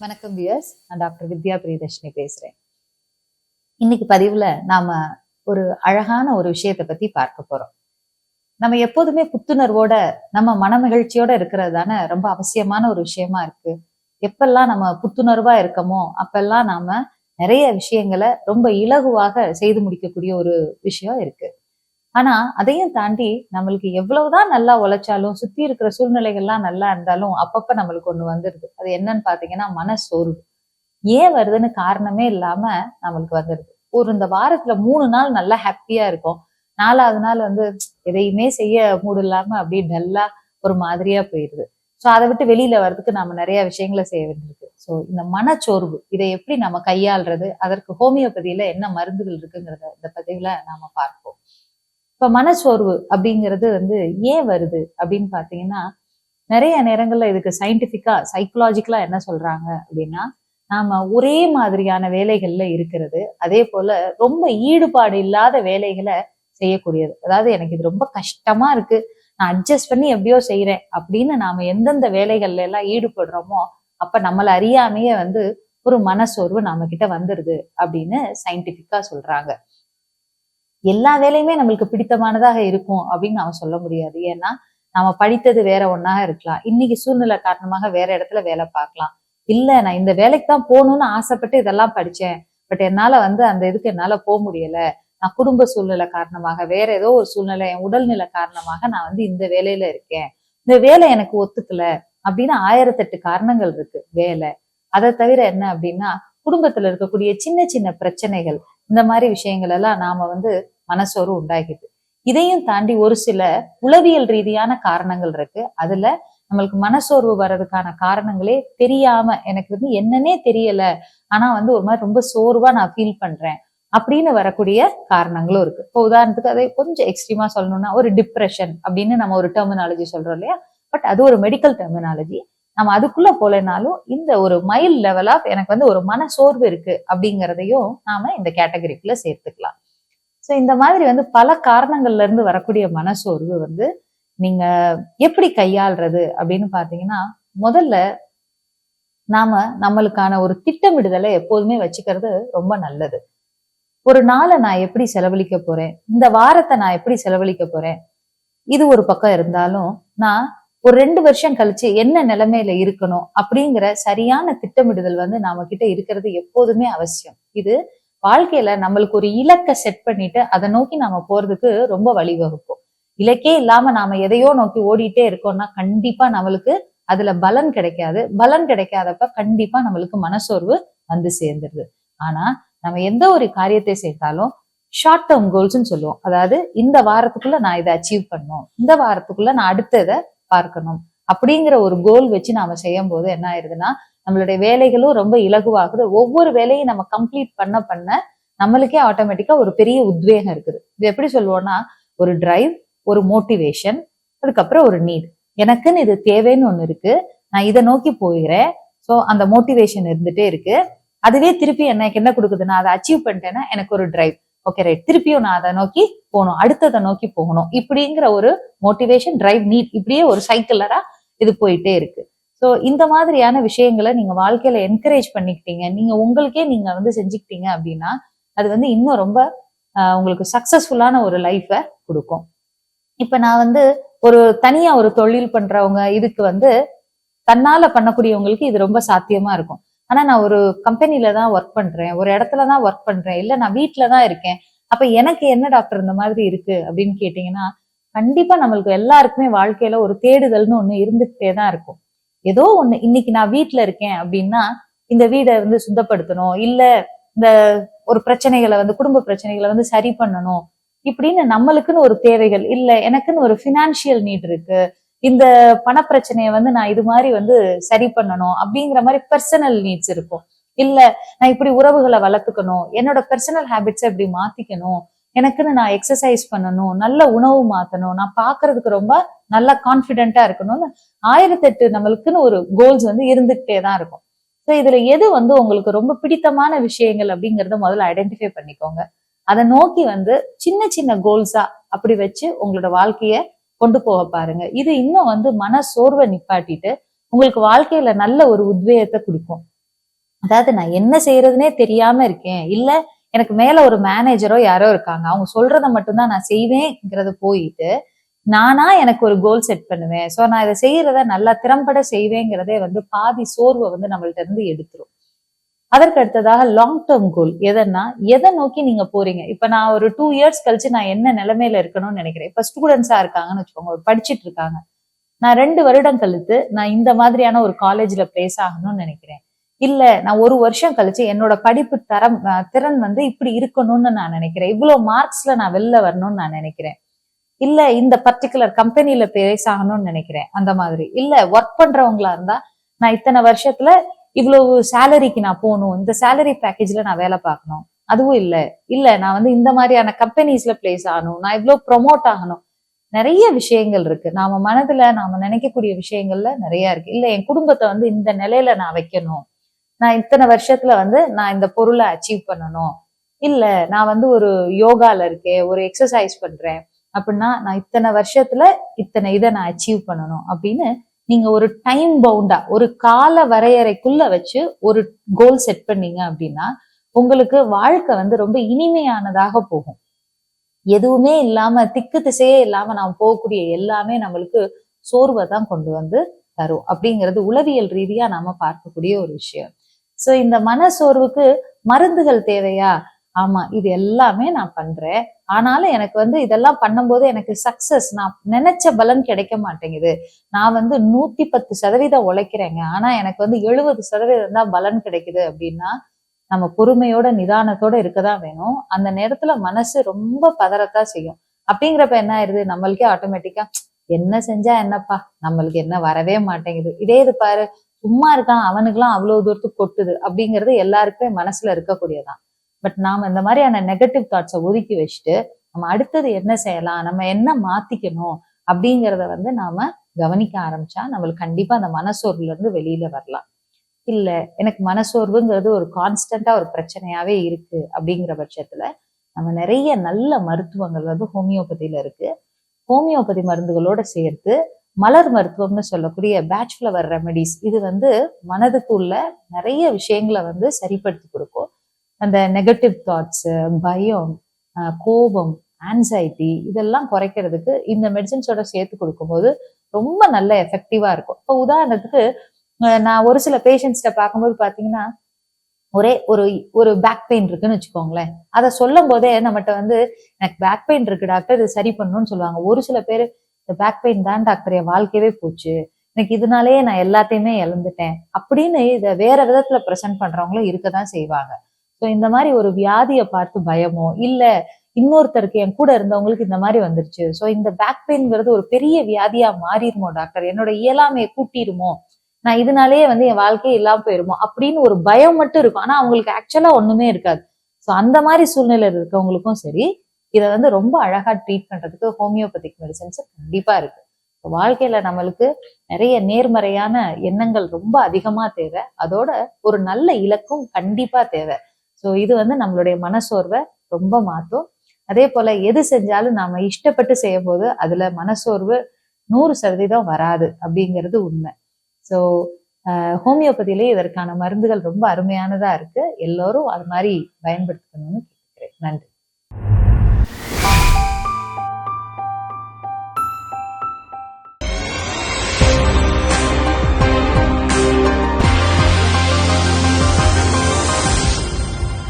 வணக்கம் வியர்ஸ் நான் டாக்டர் வித்யா பிரியதர்ஷினி பேசுறேன். இன்னைக்கு பதிவுல நாம ஒரு அழகான ஒரு விஷயத்தை பத்தி பார்க்க போறோம். நம்ம எப்போதுமே புத்துணர்வோட நம்ம மனமகிழ்ச்சியோட இருக்கிறது தானே ரொம்ப அவசியமான ஒரு விஷயமா இருக்கு. எப்பெல்லாம் நம்ம புத்துணர்வா இருக்கமோ அப்பெல்லாம் நாம நிறைய விஷயங்களை ரொம்ப இலகுவாக செய்து முடிக்கக்கூடிய ஒரு விஷயம் இருக்கு. ஆனா அதையும் தாண்டி நம்மளுக்கு எவ்வளவுதான் நல்லா உழைச்சாலும் சுத்தி இருக்கிற சூழ்நிலைகள்லாம் நல்லா இருந்தாலும் அப்பப்ப நம்மளுக்கு ஒண்ணு வந்துருது. அது என்னன்னு பாத்தீங்கன்னா மன சோர்வு ஏன் வருதுன்னு காரணமே இல்லாம நம்மளுக்கு வந்துருது. ஒரு இந்த வாரத்துல மூணு நாள் நல்லா ஹாப்பியா இருக்கும். நாலாவது நாள் வந்து எதையுமே செய்ய மூடு இல்லாம அப்படியே டல்லா ஒரு மாதிரியா போயிடுது ஸோ அதை விட்டு வெளியில வர்றதுக்கு நம்ம நிறைய விஷயங்களை செய்ய வேண்டியிருக்கு. ஸோ இந்த மனச்சோர்வு இதை எப்படி நம்ம கையாள்றது அதற்கு ஹோமியோபதியில என்ன மருந்துகள் இருக்குங்கிறத இந்த பதிவுல நாம பார்ப்போம். இப்ப மனச்சோர்வு அப்படிங்கிறது வந்து ஏன் வருது அப்படின்னு பாத்தீங்கன்னா நிறைய நேரங்கள்ல இதுக்கு சயின்டிபிக்கா சைக்கலாஜிக்கலா என்ன சொல்றாங்க அப்படின்னா நாம ஒரே மாதிரியான வேலைகள்ல இருக்கிறது அதே போல ரொம்ப ஈடுபாடு இல்லாத வேலைகளை செய்யக்கூடியது. அதாவது எனக்கு இது ரொம்ப கஷ்டமா இருக்கு நான் அட்ஜஸ்ட் பண்ணி எப்படியோ செய்யறேன் அப்படின்னு நாம எந்தெந்த வேலைகள்ல எல்லாம் ஈடுபடுறோமோ அப்ப நம்மளை அறியாமையே வந்து ஒரு மனசோர்வு நம்ம கிட்ட வந்துருது அப்படின்னு சயின்டிபிக்கா சொல்றாங்க. எல்லா வேலையுமே நம்மளுக்கு பிடித்தமானதாக இருக்கும் அப்படின்னு நாம சொல்ல முடியாது. ஏன்னா நாம படித்தது வேற ஒன்னாக இருக்கலாம். இன்னைக்கு சூழ்நிலை காரணமாக வேற இடத்துல வேலை பார்க்கலாம். இல்ல நான் இந்த வேலைக்கு தான் போகணும்னு ஆசைப்பட்டு இதெல்லாம் படிச்சேன். பட் என்னால வந்து அந்த இதுக்கு என்னால போக முடியல. நான் குடும்ப சூழ்நிலை காரணமாக வேற ஏதோ ஒரு சூழ்நிலை என் உடல்நிலை காரணமாக நான் வந்து இந்த வேலையில இருக்கேன். இந்த வேலை எனக்கு ஒத்துக்கல அப்படின்னு ஆயிரத்தெட்டு காரணங்கள் இருக்கு. வேலை. அதை தவிர என்ன அப்படின்னா குடும்பத்துல இருக்கக்கூடிய சின்ன சின்ன பிரச்சனைகள் இந்த மாதிரி விஷயங்கள் எல்லாம் நாம வந்து மனசோர்வு உண்டாகிது இதையும் தாண்டி ஒரு சில உளவியல் ரீதியான காரணங்கள் இருக்கு. அதுல நம்மளுக்கு மனசோர்வு வர்றதுக்கான காரணங்களே தெரியாம எனக்கு வந்து என்னன்னே தெரியல. ஆனா வந்து ஒரு மாதிரி ரொம்ப சோர்வா நான் ஃபீல் பண்றேன் அப்படின்னு வரக்கூடிய காரணங்களும் இருக்கு. இப்போ உதாரணத்துக்கு அதை கொஞ்சம் எக்ஸ்ட்ரீமா சொல்லணும்னா ஒரு டிப்ரெஷன் அப்படின்னு நம்ம ஒரு டெர்மினாலஜி சொல்றோம் இல்லையா? பட் அது ஒரு மெடிக்கல் டெர்மினாலஜி நம்ம அதுக்குள்ள போலனாலும் இந்த ஒரு மைல் லெவல் ஆஃப் எனக்கு வந்து ஒரு மன சோர்வு இருக்கு அப்படிங்கிறதையும் நாம இந்த கேட்டகரிக்குள்ள சேர்த்துக்கலாம். ஸோ இந்த மாதிரி வந்து பல காரணங்கள்ல இருந்து வரக்கூடிய மனசோர்வு வந்து நீங்க எப்படி கையாள்றது அப்படின்னு பாத்தீங்கன்னா முதல்ல நாம நம்மளுக்கான ஒரு திட்டமிடுதலை எப்போதுமே வச்சுக்கிறது ரொம்ப நல்லது. ஒரு நாளை நான் எப்படி செலவழிக்க போறேன்? இந்த வாரத்தை நான் எப்படி செலவழிக்க போறேன்? இது ஒரு பக்கம் இருந்தாலும் நான் ஒரு ரெண்டு வருஷம் கழிச்சு என்ன நிலைமையில இருக்கணும் அப்படிங்கிற சரியான திட்டமிடுதல் வந்து நாம கிட்ட இருக்கிறது எப்போதுமே அவசியம். இது வாழ்க்கையில நம்மளுக்கு ஒரு இலக்கை செட் பண்ணிட்டு அதை நோக்கி நாம போறதுக்கு ரொம்ப வழிவகுக்கும். இலக்கே இல்லாம நாம எதையோ நோக்கி ஓடிட்டே இருக்கோம்னா கண்டிப்பா நம்மளுக்கு அதுல பலன் கிடைக்காது. பலன் கிடைக்காதப்ப கண்டிப்பா நம்மளுக்கு மனசோர்வு வந்து சேர்ந்துருது. ஆனா நம்ம எந்த ஒரு காரியத்தை செய்தாலும் ஷார்ட் டேர்ம் கோல்ஸ்ன்னு சொல்லுவோம். அதாவது இந்த வாரத்துக்குள்ள நான் இதை அச்சீவ் பண்ணும் இந்த வாரத்துக்குள்ள நான் அடுத்ததை பார்க்கணும். அப்படிங்கிற ஒரு கோல் வச்சு நாம செய்யும் போது என்ன ஆயிருதுன்னா நம்மளுடைய வேலைகளும் ரொம்ப இலகுவாகுது. ஒவ்வொரு வேலையும் நம்ம கம்ப்ளீட் பண்ண பண்ண நம்மளுக்கே ஆட்டோமேட்டிக்கா ஒரு பெரிய உத்வேகம் இருக்குது. இது எப்படி சொல்லுவோம்னா ஒரு டிரைவ் ஒரு மோட்டிவேஷன் அதுக்கப்புறம் ஒரு நீட் எனக்குன்னு இது தேவைன்னு ஒண்ணு இருக்கு. நான் இதை நோக்கி போகிறேன். ஸோ அந்த மோட்டிவேஷன் இருந்துட்டே இருக்கு. அதுவே திருப்பி எனக்கு என்ன கொடுக்குதுன்னா அதை அச்சீவ் பண்ணிட்டேன்னா எனக்கு ஒரு டிரைவ் ஓகே ரைட் திருப்பியும் நான் அதை நோக்கி போகணும். அடுத்ததை நோக்கி போகணும். இப்படிங்கிற ஒரு மோட்டிவேஷன் டிரைவ் நீட் இப்படியே ஒரு சைக்கிளரா இது போயிட்டே இருக்கு. ஸோ இந்த மாதிரியான விஷயங்களை நீங்க வாழ்க்கையில என்கரேஜ் பண்ணிக்கிட்டீங்க. நீங்க உங்களுக்கே நீங்க வந்து செஞ்சுக்கிட்டீங்க அப்படின்னா அது வந்து இன்னும் ரொம்ப உங்களுக்கு சக்சஸ்ஃபுல்லான ஒரு லைஃபை கொடுக்கும். இப்ப நான் வந்து ஒரு தனியா ஒரு தொழில் பண்றவங்க இதுக்கு வந்து தன்னால பண்ணக்கூடியவங்களுக்கு இது ரொம்ப சாத்தியமா இருக்கும். ஆனா நான் ஒரு கம்பெனில தான் ஒர்க் பண்றேன். ஒரு இடத்துல தான் ஒர்க் பண்றேன். இல்ல நான் வீட்டுல தான் இருக்கேன். அப்ப எனக்கு என்ன டாக்டர் இந்த மாதிரி இருக்கு? அப்படின்னு கேட்டீங்கன்னா கண்டிப்பா நம்மளுக்கு எல்லாருக்குமே வாழ்க்கையில ஒரு தேடுதல்னு ஒண்ணு இருந்துகிட்டே தான் இருக்கும். ஏதோ ஒண்ணு இன்னைக்கு நான் வீட்டுல இருக்கேன் அப்படின்னா இந்த வீடை வந்து சுத்தப்படுத்தணும். இல்ல இந்த ஒரு பிரச்சனைகளை வந்து குடும்ப பிரச்சனைகளை வந்து சரி பண்ணணும். இப்படின்னு நம்மளுக்குன்னு ஒரு தேவைகள் இல்ல எனக்குன்னு ஒரு பினான்சியல் நீட் இருக்கு. இந்த பணப்பிரச்சனையை வந்து நான் இது மாதிரி வந்து சரி பண்ணணும் அப்படிங்கிற மாதிரி பர்சனல் நீட்ஸ் இருக்கும். இல்ல நான் இப்படி உறவுகளை வளர்த்துக்கணும் என்னோட பர்சனல் ஹேபிட்ஸை இப்படி மாத்திக்கணும் எனக்குன்னு நான் எக்ஸசைஸ் பண்ணணும் நல்ல உணவு மாத்தணும் நான் பாக்குறதுக்கு ரொம்ப நல்ல கான்பிடென்ட்டா இருக்கணும்னு ஆயிரத்தெட்டு நம்மளுக்குன்னு ஒரு கோல்ஸ் வந்து இருந்துகிட்டே தான் இருக்கும். ஸோ இதுல எது வந்து உங்களுக்கு ரொம்ப பிடித்தமான விஷயங்கள் அப்படிங்கறத முதல்ல ஐடென்டிஃபை பண்ணிக்கோங்க. அதை நோக்கி வந்து சின்ன சின்ன கோல்ஸா அப்படி வச்சு உங்களோட வாழ்க்கைய கொண்டு போக பாருங்க. இது இன்னும் வந்து மன சோர்வை நிப்பாட்டிட்டு உங்களுக்கு வாழ்க்கையில நல்ல ஒரு உத்வேகத்தை கொடுக்கும். அதாவது நான் என்ன செய்யறதுனே தெரியாம இருக்கேன். இல்ல எனக்கு மேல ஒரு மேனேஜரோ யாரோ இருக்காங்க. அவங்க சொல்றத மட்டும்தான் நான் செய்வேங்கிறத போயிட்டு நானா எனக்கு ஒரு கோல் செட் பண்ணுவேன். சோ நான் இதை செய்யறத நல்லா திறம்பட செய்வேங்கிறதே வந்து பாதி சோர்வை வந்து நம்மள்ட்ட இருந்து எடுத்துரும். அதற்கு அடுத்ததாக லாங் டேர்ம் கோல் எதன்னா எதை நோக்கி நீங்க போறீங்க? இப்ப நான் ஒரு டூ இயர்ஸ் கழிச்சு நான் என்ன நிலைமையில இருக்கணும்னு நினைக்கிறேன். இப்ப ஸ்டூடெண்ட்ஸா இருக்காங்கன்னு வச்சுக்கோங்க ஒரு படிச்சிட்டு இருக்காங்க. நான் ரெண்டு வருடம் கழித்து நான் இந்த மாதிரியான ஒரு காலேஜ்ல பிளேஸ் ஆகணும்னு நினைக்கிறேன். இல்ல நான் ஒரு வருஷம் கழிச்சு என்னோட படிப்பு தரம் திறன் வந்து இப்படி இருக்கணும்னு நான் நினைக்கிறேன். இவ்வளவு மார்க்ஸ்ல நான் வெளில வரணும்னு நான் நினைக்கிறேன். இல்ல இந்த பர்டிகுலர் கம்பெனில பேஸ் ஆகணும்னு நினைக்கிறேன். அந்த மாதிரி. இல்ல ஒர்க் பண்றவங்களா இருந்தா நான் இத்தனை வருஷத்துல இவ்வளவு சேலரிக்கு நான் போகணும் இந்த சேலரி பேக்கேஜ்ல நான் வேலை பார்க்கணும். அதுவும் இல்ல. இல்ல நான் வந்து இந்த மாதிரியான கம்பெனிஸ்ல பிளேஸ் ஆகணும். நான் இவ்வளவு ப்ரொமோட் ஆகணும். நிறைய விஷயங்கள் இருக்கு. நாம மனதுல நாம நினைக்கக்கூடிய விஷயங்கள்ல நிறைய இருக்கு. இல்ல என் குடும்பத்தை வந்து இந்த நிலையில நான் வைக்கணும். நான் இத்தனை வருஷத்துல வந்து நான் இந்த பொருளை அச்சீவ் பண்ணணும். இல்ல நான் வந்து ஒரு யோகால இருக்கேன் ஒரு எக்ஸசைஸ் பண்றேன். அப்படின்னா நான் இத்தனை வருஷத்துல இத்தனை இதை நான் அச்சீவ் பண்ணணும் அப்படின்னு நீங்க ஒரு டைம் பவுண்டா ஒரு கால வரையறைக்குள்ள வச்சு ஒரு கோல் செட் பண்ணீங்க அப்படின்னா உங்களுக்கு வாழ்க்கை வந்து ரொம்ப இனிமையானதாக போகும். எதுவுமே இல்லாம திக்கு திசையே இல்லாம நாம் போகக்கூடிய எல்லாமே நம்மளுக்கு சோர்வை தான் கொண்டு வந்து தரும். அப்படிங்கிறது உளவியல் ரீதியா நாம பார்க்கக்கூடிய ஒரு விஷயம். சோ இந்த மன சோர்வுக்கு மருந்துகள் தேவையா? ஆமா இது எல்லாமே நான் பண்றேன். ஆனாலும் எனக்கு வந்து இதெல்லாம் பண்ணும்போது எனக்கு சக்சஸ் நான் நினைச்ச பலன் கிடைக்க மாட்டேங்குது. நான் வந்து நூத்தி பத்து சதவீதம் உழைக்கிறேங்க. ஆனா எனக்கு வந்து எழுபது சதவீதம் தான் பலன் கிடைக்குது அப்படின்னா நம்ம பொறுமையோட நிதானத்தோட இருக்கதான் வேணும். அந்த நேரத்துல மனசு ரொம்ப பதறத்தான் செய்யும். அப்படிங்கிறப்ப என்ன ஆயிருது? நம்மளுக்கே ஆட்டோமேட்டிக்கா என்ன செஞ்சா என்னப்பா? நம்மளுக்கு என்ன வரவே மாட்டேங்குது. இதே இது பாரு சும்மா இருக்கான் அவனுக்குலாம் அவ்வளவு தூரத்துக்கு கொட்டுது அப்படிங்கிறது எல்லாருக்குமே மனசுல இருக்கக்கூடியதான் பட் நாம இந்த மாதிரியான நெகட்டிவ் தாட்ஸை ஒதுக்கி வச்சுட்டு நம்ம அடுத்தது என்ன செய்யலாம் நம்ம என்ன மாத்திக்கணும் அப்படிங்கிறத வந்து நாம கவனிக்க ஆரம்பிச்சா நம்மளுக்கு கண்டிப்பா அந்த மனசோர்வுல இருந்து வெளியில வரலாம். இல்ல எனக்கு மனசோர்வுங்கிறது ஒரு கான்ஸ்டன்டா ஒரு பிரச்சனையாவே இருக்கு அப்படிங்கிற பட்சத்துல நம்ம நிறைய நல்ல மருத்துவங்கள் வந்து ஹோமியோபதியில இருக்கு. ஹோமியோபதி மருந்துகளோட சேர்த்து மலர் மருத்துவம்னு சொல்லக்கூடிய பேட்ச் ஃபிளவர் ரெமெடிஸ் இது வந்து மனதுக்குள்ள நிறைய விஷயங்களை வந்து சரிப்படுத்தி கொடுக்கும். அந்த நெகட்டிவ் தாட்ஸு பயம் கோபம் ஆன்சைட்டி இதெல்லாம் குறைக்கிறதுக்கு இந்த மெடிசன்ஸோட சேர்த்து கொடுக்கும்போது ரொம்ப நல்ல எஃபெக்டிவா இருக்கும். இப்போ உதாரணத்துக்கு நான் ஒரு சில பேஷண்ட்ஸ்ட பார்க்கும்போது பாத்தீங்கன்னா ஒரே ஒரு ஒரு பேக் பெயின் இருக்குன்னு வச்சுக்கோங்களேன். அதை சொல்லும் போதே நம்மகிட்ட வந்து எனக்கு பேக் பெயின் இருக்கு டாக்டர் இது சரி பண்ணணும்னு சொல்லுவாங்க. ஒரு சில பேர் இந்த பேக் பெயின் தான் டாக்டர் என் வாழ்க்கையவே போச்சு. எனக்கு இதனாலேயே நான் எல்லாத்தையுமே இழந்துட்டேன். அப்படின்னு இதை வேற விதத்துல ப்ரெசென்ட் பண்றவங்களும் இருக்கதான் செய்வாங்க. ஸோ இந்த மாதிரி ஒரு வியாதியை பார்த்து பயமோ இல்ல இன்னொருத்தருக்கு என் கூட இருந்தவங்களுக்கு இந்த மாதிரி வந்துருச்சு. ஸோ இந்த பேக் பெயின்ங்கிறது ஒரு பெரிய வியாதியா மாறிடுமோ டாக்டர் என்னோட இயலாமையை கூட்டிடுமோ நான் இதனாலேயே வந்து என் வாழ்க்கையே இல்லாம போயிருமோ? அப்படின்னு ஒரு பயம் மட்டும் இருக்கும். ஆனா அவங்களுக்கு ஆக்சுவலா ஒண்ணுமே இருக்காது. ஸோ அந்த மாதிரி சூழ்நிலையில் இருக்கவங்களுக்கும் சரி இதை வந்து ரொம்ப அழகா ட்ரீட் பண்றதுக்கு ஹோமியோபதிக் மெடிசன்ஸ் கண்டிப்பா இருக்கு. வாழ்க்கையில நம்மளுக்கு நிறைய நேர்மறையான எண்ணங்கள் ரொம்ப அதிகமா தேவை. அதோட ஒரு நல்ல இலக்கும் கண்டிப்பா தேவை. ஸோ இது வந்து நம்மளுடைய மனசோர்வை ரொம்ப மாற்றும் அதே போல எது செஞ்சாலும் நாம இஷ்டப்பட்டு செய்யும் போது அதுல மனசோர்வு நூறு சதவீதம் வராது அப்படிங்கிறது உண்மை. ஸோ ஹோமியோபதியிலே இதற்கான மருந்துகள் ரொம்ப அருமையானதா இருக்கு. எல்லோரும் அது மாதிரி பயன்படுத்தணும்னு கேட்குறேன் நன்றி.